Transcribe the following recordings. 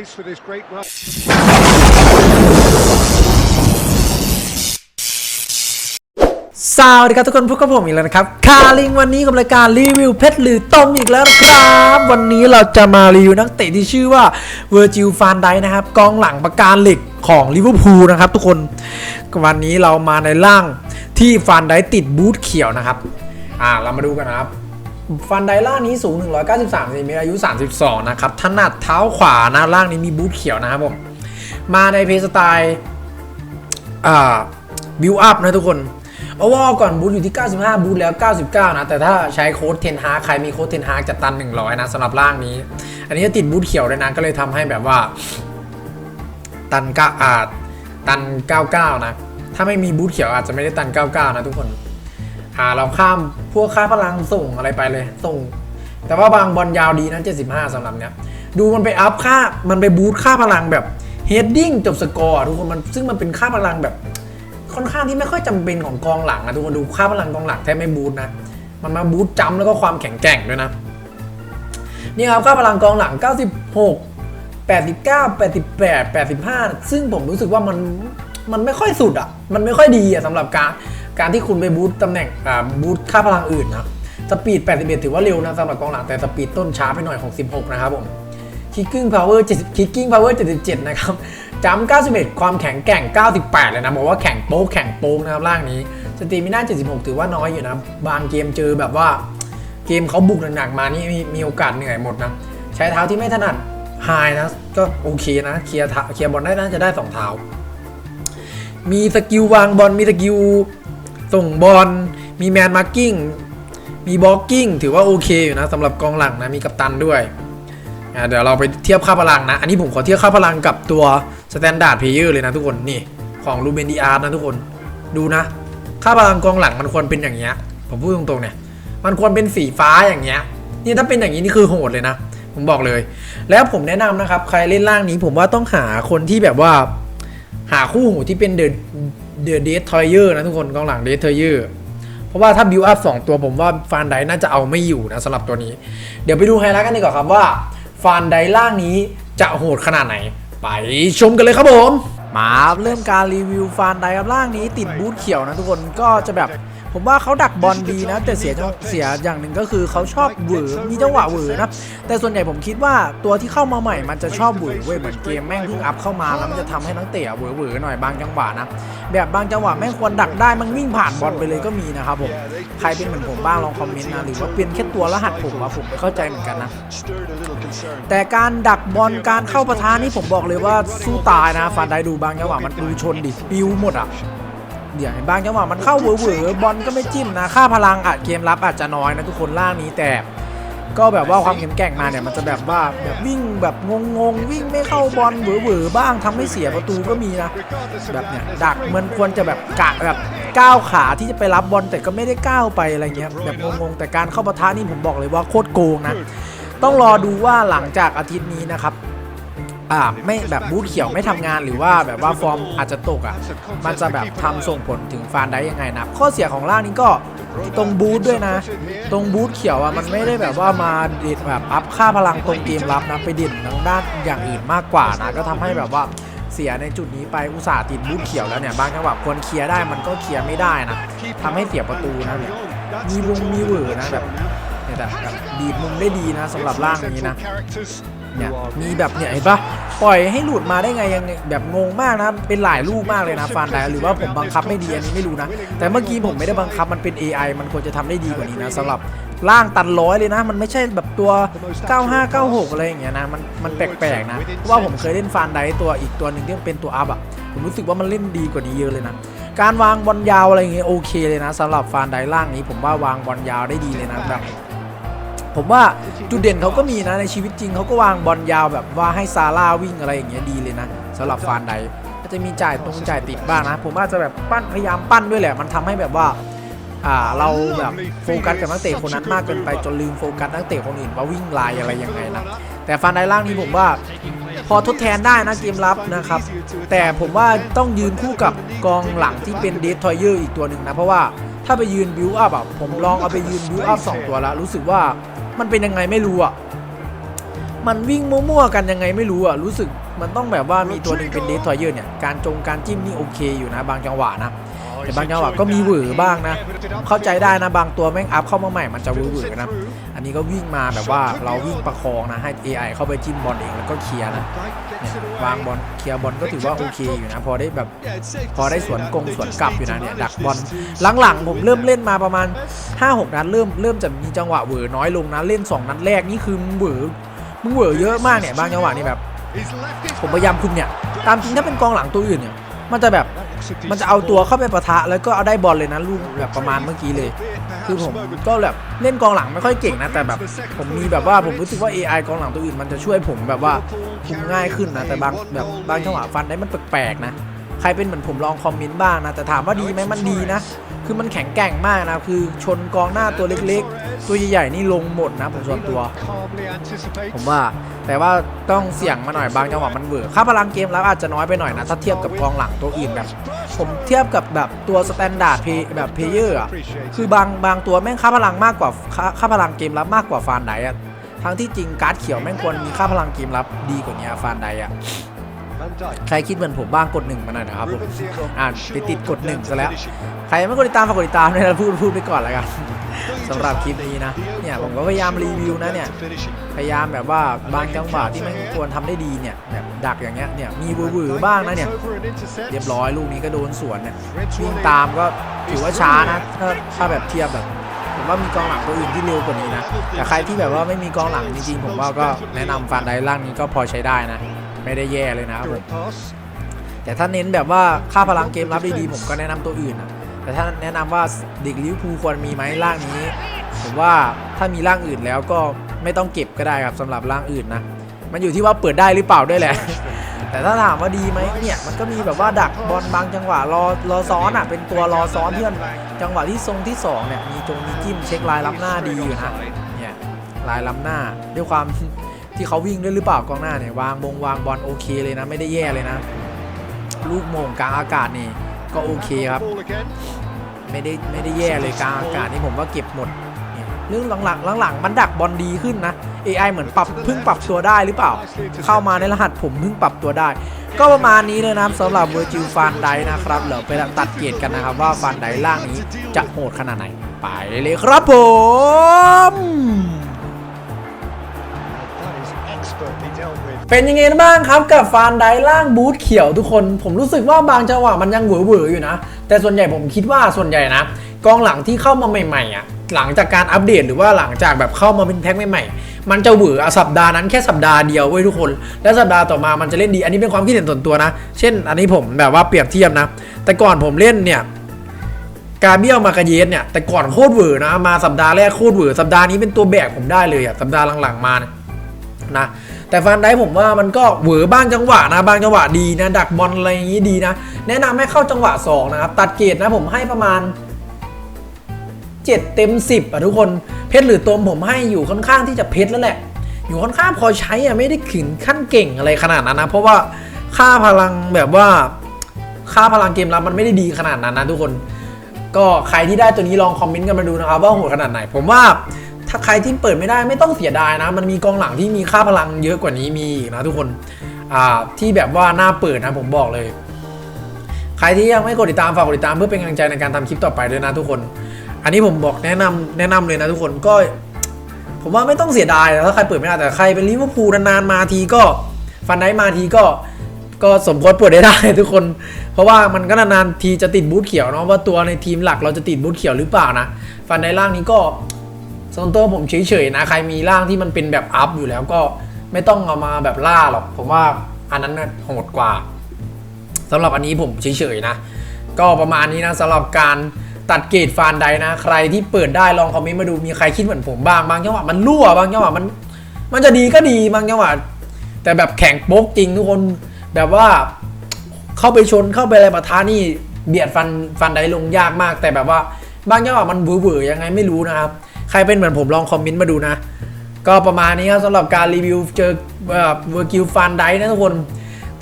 pace for this great run. สวัสดีครับทุกคนพบกับผมอีกแล้วนะครับ คาลิงวันนี้กับรายการรีวิวเพชรหรือต้มอีกแล้วนะครับ วันนี้เราจะมารีวิวนักเตะที่ชื่อว่าเวอร์จิลฟานไดนะครับ กองหลังประการเหล็กของลิเวอร์พูลนะครับทุกคน วันนี้เรามาในร่างที่ฟานไดติดบูทเขียวนะครับ อ่าเรามาดูกันนะครับ ฟันไดล่างนี้สูง 193เซนติเมตรอายุ 32 นะครับถนัดเท้าขวานะล่างนี้มีบูทเขียวนะครับผม มาในเพย์สไตล์อ่าบิวอัพนะทุกคนเอาว่าก่อนบูทอยู่ที่ 95 บูทแล้ว 99 นะ แต่ถ้าใช้โค้ดเทนฮาใครมีโค้ดเทนฮาจะตัน 100 นะสำหรับร่างนี้ อันนี้จะติดบูทเขียวเลยนะ ก็เลยทำให้แบบว่า ตันก้าอาจตัน 99 นะ ถ้าไม่มีบูทเขียวอาจจะไม่ได้ตัน 99 นะทุกคน อ่าเราข้ามพวกค่าพลังส่งอะไรไปเลย ส่ง แต่ว่าบางบอลยาวดีนะ75สำหรับเนี้ย ดูมันไปอัพค่ามันไปบูทค่าพลังแบบเฮดดิ้งจบสกอร์ทุกคนมันซึ่งมันเป็นค่าพลังแบบค่อนข้างที่ไม่ค่อยจำเป็นของกองหลังนะทุกคนดูค่าพลังกองหลังแทบไม่บูทนะมันมาบูทจำแล้วก็ความแข็งแกร่งด้วยนะนี่ครับค่าพลังกองหลัง 96 89 88 85 ซึ่งผมรู้สึกว่ามันมันไม่ค่อยสุดอะ มันไม่ค่อยดีอะสำหรับการ การที่คุณไปบูตตำแหน่งอ่าบูตค่าพลังอื่นนะสปีด 81 ถือว่าเร็วนะสำหรับกองหลังแต่สปีดต้นช้าไปหน่อยของ 16 นะครับผมคิกกิ้งพาวเวอร์70คิกกิ้งพาวเวอร์77 นะครับจำ91 ความแข็งแกร่ง 98 เลยนะบอกว่าแข็งโป๊กแข็งโป๊กนะครับร่างนี้สตรีมิน่า76 ถือว่าน้อยอยู่นะ บางเกมเจอแบบว่าเกมเขาบุกหนักๆมานี่มีมีโอกาสเหนื่อยหมดนะใช้เท้าที่ไม่ถนัดไฮนะก็โอเคนะเคลียร์เท้าเคลียร์บอลได้น่าจะได้สองเท้ามีสกิลวางบอลมีสกิล ส่งบอลมีแมนมาร์กิ้งมีบล็อกกิ้งถือว่าโอเคอยู่นะสำหรับกองหลังนะมีกัปตันด้วยอะเดี๋ยวเราไปเทียบค่าพลังนะ อันนี้ผมขอเทียบค่าพลังกับตัวสแตนดาร์ดเพลเยอร์เลยนะทุกคนนี่ของลูเบนดีอาร์นะทุกคนดูนะ ค่าพลังกองหลังมันควรเป็นอย่างเงี้ยผมพูดตรงๆเนี่ยมันควรเป็นสีฟ้าอย่างเงี้ยนี่ถ้าเป็นอย่างนี้นี่คือโหดเลยนะ ผมบอกเลย แล้วผมแนะนำนะครับ ใครเล่นล่างนี้ผมว่าต้องหาคนที่แบบว่า หาคู่หูที่เป็นเดอะ เดอะเดททอยเยอร์นะทุกคนกองหลังเดททอยเยอร์เพราะว่าถ้าบิวอัพสองตัวผมว่าฟานไดน่าจะเอาไม่อยู่นะสำหรับตัวนี้ เดี๋ยวไปดูไฮไลท์กันดีกว่าครับว่าฟานไดล่างนี้จะโหดขนาดไหน ไปชมกันเลยครับผม มาเริ่มการรีวิวฟานไดครับล่างนี้ติดบูทเขียวนะทุกคนก็จะแบบผมว่าเขาดักบอลดีนะ แต่เสียจังเสียอย่างหนึ่งก็คือเขาชอบเหวอมีจังหวะเหวอนะแต่ส่วนใหญ่ผมคิดว่าตัวที่เข้ามาใหม่มันจะชอบเหวอเว้ยเหมือนเกมแม่งเพิ่งอัพเข้ามาแล้วมันจะทำให้นักเตะเหวอเหวอหน่อยบางจังหวะนะแบบบางจังหวะแม่งควรดักได้มันวิ่งผ่านบอลไปเลยก็มีนะครับผมใครเป็นเหมือนผมบ้างลองคอมเมนต์นะหรือว่าเป็นแค่ตัวรหัสผมว่าผมไม่เข้าใจเหมือนกันนะแต่การดักบอลการเข้าประทานนี่ผมบอกเลยว่าสู้ตายนะฟันได้ดูบางจังหวะมันดูชนดิปิวหมดอะเดี๋ยวเห็นบางจังหวะมันเข้าเวอร์เวอบอลก็ไม่จิ้มนะค่าพลังอะเกมรับอาจจะน้อยนะทุกคนล่างนี้แต่ก็แบบว่าความแข็งแกร่งมาเนี่ยมันจะแบบว่าแบบวิ่งแบบงงๆวิ่งไม่เข้าบอลเวอร์เวอร์บ้างทำให้เสียประตูก็มีนะแบบเนี้ยดักมันควรจะแบบกะแบบก้าวขาที่จะไปรับบอลแต่ก็ไม่ได้ก้าวไปอะไรเงี้ยแบบงงๆแต่การเข้าปะทะนี่ผมบอกเลยว่าโคตรโกงนะต้องรอดูว่าหลังจากอาทิตย์นี้นะครับ อ่าไม่แบบบูทเขียวไม่ทำงานหรือว่าแบบว่าฟอร์มอาจจะตกอะมันจะแบบทำส่งผลถึงฟานได้ยังไงนะข้อเสียของล่างนี้ก็ตรงบูทด้วยนะ ตรงบูทเขียวอะมันไม่ได้แบบว่ามาเด็ดแบบอัพค่าพลังตรงเกมรับนะไปเด่นทางด้านอย่างอื่นมากกว่านะก็ทำให้แบบว่าเสียในจุดนี้ไปอุตส่าห์ติดบูทเขียวแล้วเนี่ยบางจังหวะควรเคลียร์ได้มันก็เคลียร์ไม่ได้นะทำให้เสียประตูนะเนี่ยมีวงมีเหวอนะแบบเนี่ยแต่แบบดีดมุมได้ดีนะสำหรับร่างนี้นะ เนี่ยมีแบบเนี่ยเห็นปะปล่อยให้หลุดมาได้ไงยังแบบงงมากนะ เป็นหลายลูกมากเลยนะฟานไดหรือว่าผมบังคับไม่ดีอันนี้ไม่รู้นะ แต่เมื่อกี้ผมไม่ได้บังคับมันเป็น AI มันควรจะทำได้ดีกว่านี้นะสำหรับล่างตันร้อยเลยนะ มันไม่ใช่แบบตัว 9596 อะไรอย่างเงี้ยนะ มันมันแปลกๆนะเพราะว่าผมเคยเล่นฟานไดตัวอีกตัวหนึ่งที่เป็นตัวอัพอะผมรู้สึกว่ามันเล่นดีกว่านี้เยอะเลยนะการวางบอลยาวอะไรอย่างเงี้ยโอเคเลยนะสำหรับฟานไดล่างนี้ผมว่าวางบอลยาวได้ดีเลยนะแบบ ผมว่าจุดเด่นเขาก็มีนะในชีวิตจริงเขาก็วางบอลยาวแบบว่าให้ซาร่าวิ่งอะไรอย่างเงี้ยดีเลยนะสำหรับฟานไดก็จะมีจ่ายตรงจ่ายติดบ้างนะ ผมว่าจะแบบปั้นพยายามปั้นด้วยแหละ มันทำให้แบบว่าอ่าเราแบบโฟกัสกับนักเตะคนนั้นมากเกินไปจนลืมโฟกัสนักเตะคนอื่นว่าวิ่งลายอะไรยังไงนะแต่ฟานไดล่างนี้ผมว่าพอทดแทนได้นะเกมรับนะครับ แต่ผมว่าต้องยืนคู่กับกองหลังที่เป็นเดททอยเยอร์อีกตัวหนึ่งนะ เพราะว่าถ้าไปยืนบิวอัพอะผมลองเอาไปยืนบิวอัพสองตัวแล้วรู้สึกว่า มันเป็นยังไงไม่รู้อะ มันวิ่งมั่วๆกันยังไงไม่รู้อะ รู้สึกมันต้องแบบว่ามีตัวหนึ่งเป็นเดสทอยเยอร์เนี่ย การจงการจิ้มนี่โอเคอยู่นะ บางจังหวะนะ แต่บางจังหวะก็มีเหวอบ้างนะ เข้าใจได้นะบางตัวแม่งอัพเข้ามาใหม่มันจะเหวอๆนะ อันนี้ก็วิ่งมาแบบว่าเราวิ่งประคองนะให้ AI เข้าไปจิ้มบอลเองแล้วก็เคลียร์นะวางบอลเคลียร์บอลก็ถือว่าโอเคอยู่นะพอได้แบบพอได้สวนกงสวนกลับอยู่นะเนี่ยดักบอลหลังๆ ผมเริ่มเล่นมาประมาณ 5-6 นัดเริ่มเริ่มจะมีจังหวะเหวอน้อยลงนะเล่น 2 นัดแรกนี่คือหวอมึงเหวอเยอะมากเนี่ยบางจังหวะนี่แบบ ผมพยายามคุมเนี่ย ตามจริงถ้าเป็นกองหลังตัวอื่นเนี่ย มันจะแบบ มันจะเอาตัวเข้าไปปะทะแล้วก็เอาได้บอลเลยนะลูกแบบประมาณเมื่อกี้เลย คือผมก็แบบเล่นกองหลังไม่ค่อยเก่งนะแต่แบบผมมีแบบว่าผมรู้สึกว่า AI กองหลังตัวอื่นมันจะช่วยผมแบบว่าคุมง่ายขึ้นนะแต่บางแบบบางจังหวะฟันได้มันแปลกๆนะใครเป็นเหมือนผมลองคอมเมนต์บ้างนะแต่ถามว่าดีไหมมันดีนะ คือมันแข็งแกร่งมากนะคือชนกองหน้าตัวเล็กๆ ตัวใหญ่ๆนี่ลงหมดนะผมส่วนตัว ผมว่าแต่ว่าต้องเสี่ยงมาหน่อยบางจังหวะมันเบื่อค่าพลังเกมแล้วอาจจะน้อยไปหน่อยนะถ้าเทียบกับกองหลังตัวอื่นแบบ ผมเทียบกับแบบตัวสแตนดาร์ดเพแบบเพเยอร์อะคือบางบางตัวแม่งค่าพลังมากกว่าค่าค่าพลังเกมรับมากกว่าฟานไดอะทั้งที่จริงการ์ดเขียวแม่งควรมีค่าพลังเกมรับดีกว่านี้ฟานไดอะ ใครคิดเหมือนผมบ้างกดหนึ่งมาหน่อยนะครับผมอ่านไปติดกดหนึ่งซะแล้ว ใครยังไม่กดติดตามฝากกดติดตามเลยนะพูดพูดไปก่อนแล้วกันสำหรับคลิปนี้นะเนี่ยผมก็พยายามรีวิวนะเนี่ยพยายามแบบว่าบางจังหวะที่มันควรทำได้ดีเนี่ยแบบดักอย่างเงี้ยเนี่ยมีวือๆบ้างนะเนี่ยเรียบร้อยลูกนี้ก็โดนสวนเนี่ยวิ่งตามก็ถือว่าช้านะถ้าถ้าแบบเทียบแบบผมว่ามีกองหลังตัวอื่นที่เร็วกว่านี้นะแต่ใครที่แบบว่าไม่มีกองหลังจริงๆผมว่าก็แนะนำฟานไดล่างนี้ก็พอใช้ได้นะ ไม่ได้แย่เลยนะครับผมแต่ถ้าเน้นแบบว่าค่าพลังเกมรับดีๆผมก็แนะนำตัวอื่นนะแต่ถ้าแนะนำว่าเด็กลิเวอร์พูลควรมีไหมร่างนี้ผมว่าถ้ามีร่างอื่นแล้วก็ไม่ต้องเก็บก็ได้ครับสำหรับร่างอื่นนะมันอยู่ที่ว่าเปิดได้หรือเปล่าด้วยแหละ แต่ถ้าถามว่าดีไหมเนี่ยมันก็มีแบบว่าดักบอลบางจังหวะรอรอซ้อนอะเป็นตัวรอซ้อนเพื่อนจังหวะที่ทรงที่สองเนี่ยมีจงมีจิ้มเช็คลายล้ำหน้าดีอยู่นะเนี่ยลายล้ำหน้าด้วยความ ที่เขาวิ่งด้วยหรือเปล่ากองหน้าเนี่ยวางบงวางบอลโอเคเลยนะ ไม่ได้แย่เลยนะ ลูกโมงกลางอากาศนี่ ก็โอเคครับ ไม่ได้ไม่ได้แย่เลยกลางอากาศนี่ผมว่าเก็บหมดเรื่องหลังๆหลังๆมันดักบอลดีขึ้นนะ AI เหมือนปรับเพิ่งปรับตัวได้หรือเปล่า เข้ามาในรหัสผมเพิ่งปรับตัวได้ ก็ประมาณนี้เลยนะสำหรับเวอร์จิวฟานไดนะครับเดี๋ยวไปตัดเกรดกันนะครับว่าฟานไดล่างนี้จะโหดขนาดไหน ไปเลยครับผม เป็นยังไงบ้างครับกับฟานไดล่างบูทเขียวทุกคน ผมรู้สึกว่าบางจังหวะมันยังเหวอๆอยู่นะ แต่ส่วนใหญ่ผมคิดว่าส่วนใหญ่นะ กองหลังที่เข้ามาใหม่ๆอะหลังจากการอัปเดตหรือว่าหลังจากแบบเข้ามาเป็นแพ็คใหม่ๆ มันจะเหวออะสัปดาห์นั้นแค่สัปดาห์เดียวเว้ยทุกคน แล้วสัปดาห์ต่อมามันจะเล่นดี อันนี้เป็นความคิดเห็นส่วนตัวนะ เช่น อันนี้ผมแบบว่าเปรียบเทียบนะ แต่ก่อนผมเล่นเนี่ยกาเบียลมากาเยสเนี่ยแต่ก่อนโคตรเหวอนะมาสัปดาห์แรกโคตรเหวอสัปดาห์นี้เป็นตัวแบกผมได้เลยอะสัปดาห์หลังๆมานะ แต่ฟันได้ผมว่ามันก็เหวอบ้างจังหวะนะบางจังหวะดีนะ ดักบอลอะไรอย่างนี้ดีนะ แนะนำให้เข้าจังหวะ 2 นะครับ ตัดเกรดนะผมให้ประมาณ 7 เต็ม 10อะทุกคนเพชรหรือตมผมให้อยู่ค่อนข้างที่จะเพชรแล้วแหละ อยู่ค่อนข้างพอใช้อะไม่ได้ขึ้นขั้นเก่งอะไรขนาดนั้นนะ เพราะว่าค่าพลังแบบว่า ค่าพลังเกมรับมันไม่ได้ดีขนาดนั้นนะทุกคน ก็ใครที่ได้ตัวนี้ลองคอมเมนต์กันมาดูนะครับว่าโหดขนาดไหน ผมว่า ถ้าใครที่เปิดไม่ได้ไม่ต้องเสียดายนะ มันมีกองหลังที่มีค่าพลังเยอะกว่านี้มีนะทุกคนอ่าที่แบบว่าหน้าเปิดนะผมบอกเลย ใครที่ยังไม่กดติดตามฝากกดติดตามเพื่อเป็นกำลังใจในการทำคลิปต่อไปด้วยนะทุกคน อันนี้ผมบอกแนะนำแนะนำเลยนะทุกคนก็ผมว่าไม่ต้องเสียดายนะถ้าใครเปิดไม่ได้แต่ใครเป็นลิเวอร์พูลนานๆมาทีก็ฟันได้มาทีก็ก็สมควรเปิดได้ได้ทุกคน เพราะว่ามันก็นานๆทีจะติดบูทเขียวเนาะว่าตัวในทีมหลักเราจะติดบูทเขียวหรือเปล่านะ ฟันในร่างนี้ก็ ส่วนตัวผมเฉยๆนะใครมีร่างที่มันเป็นแบบอัพอยู่แล้วก็ไม่ต้องเอามาแบบล่าหรอก ผมว่าอันนั้นโหดกว่าสำหรับอันนี้ผมเฉยๆนะ ก็ประมาณนี้นะสำหรับการตัดเกรดฟานไดนะ ใครที่เปิดได้ลองคอมเมนต์มาดูมีใครคิดเหมือนผมบ้างบางจังหวะมันรั่วบางจังหวะมัน มันจะดีก็ดีบางจังหวะแต่แบบแข่งโป๊กจริงทุกคนแบบว่าเข้าไปชนเข้าไปอะไรปะทะนี่เบียดฟันฟันไดลงยากมาก แต่แบบว่าบางจังหวะมันเบื่อๆยังไงไม่รู้นะครับ ใครเป็นเหมือนผมลองคอมเมนต์มาดูนะ ก็ประมาณนี้ครับสำหรับการรีวิวเจอเวอร์กิลฟันไดนะทุกคน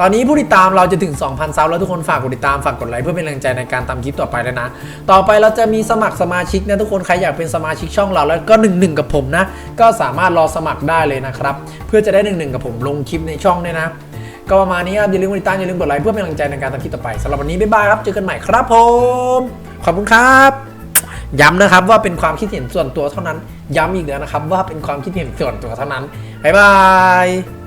ตอนนี้ผู้ติดตามเราจะถึง 2,000ซับแล้วทุกคนฝากกดติดตามฝากกดไลค์เพื่อเป็นแรงใจในการทำคลิปต่อไปเลยนะ ต่อไปเราจะมีสมัครสมาชิกนะทุกคนใครอยากเป็นสมาชิกช่องเราแล้วก็หนึ่งหนึ่งกับผมนะ ก็สามารถรอสมัครได้เลยนะครับเพื่อจะได้หนึ่งหนึ่งกับผมลงคลิปในช่องเนี่ยนะก็ประมาณนี้ครับอย่าลืมกดติดตามอย่าลืมกดไลค์เพื่อเป็นกำลังใจในการทำคลิปต่อไปสำหรับวันนี้บ๊ายบายครับเจอกันใหม่ครับผม ขอบคุณครับ ย้ำนะครับว่าเป็นความคิดเห็นส่วนตัวเท่านั้น ย้ำอีกแล้วนะครับว่าเป็นความคิดเห็นส่วนตัวเท่านั้นบ๊ายบาย